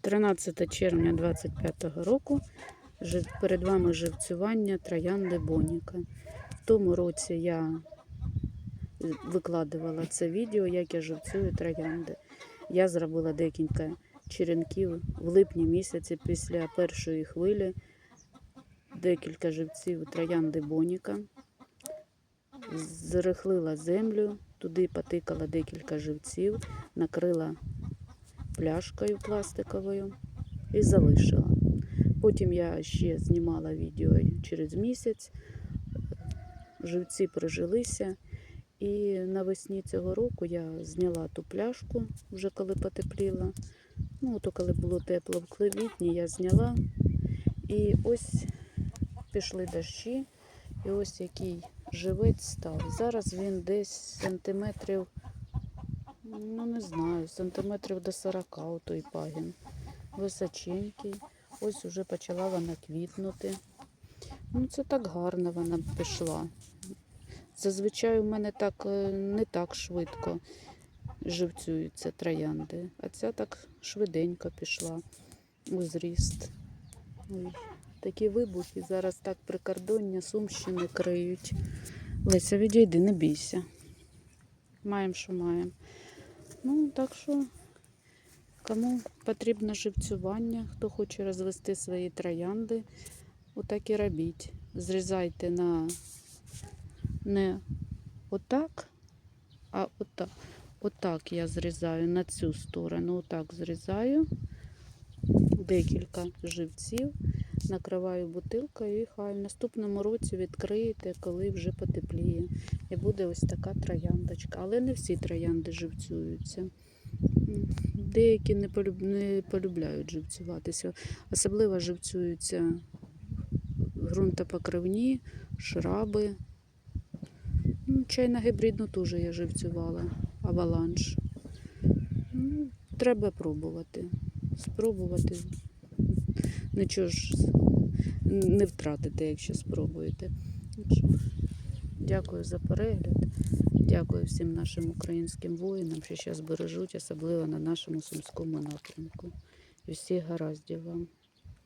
13 червня 25 року перед вами живцювання троянди Боніка. В тому році я викладувала це відео, як я живцюю троянди. Я зробила декілька черенків в липні місяці після першої хвилі, декілька живців троянди Боніка. Зрихлила землю, туди потикала декілька живців, накрила пляшкою пластиковою і залишила. Потім я ще знімала відео через місяць. Живці прижилися. І навесні цього року я зняла ту пляшку, вже коли потепліло. Ну, то коли було тепло в квітні, я зняла. І ось пішли дощі, і ось який живець став. Зараз він десь сантиметрів, ну не знаю, сантиметрів до 40 у той пагін. Височенький. Ось уже почала вона квітнути. Ну, це так гарно вона пішла. Зазвичай у мене так е, не так швидко живцюються троянди, а ця так швиденько пішла у зріст. Такі вибухи зараз так прикордоння Сумщини криють. Леся, відійди, не бійся. Маємо, що маємо. Ну, так що, кому потрібно живцювання, хто хоче розвести свої троянди, отак і робіть. Зрізайте на не отак, а отак. Отак я зрізаю на цю сторону. Отак зрізаю декілька живців, накриваю бутилкою і хай в наступному році відкриєте, коли вже потепліє. І буде ось така трояндочка. Але не всі троянди живцюються. Деякі не, полюб... не полюбляють живцюватися. Особливо живцюються ґрунтопокривні, шраби. Ну, чайна гібридну теж я живцювала, аваланж. Ну, треба пробувати. Спробувати. Нічого ж не втратите, якщо спробуєте. Дякую за перегляд. Дякую всім нашим українським воїнам, що зараз бережуть, особливо на нашому сумському напрямку. І всіх гараздів вам.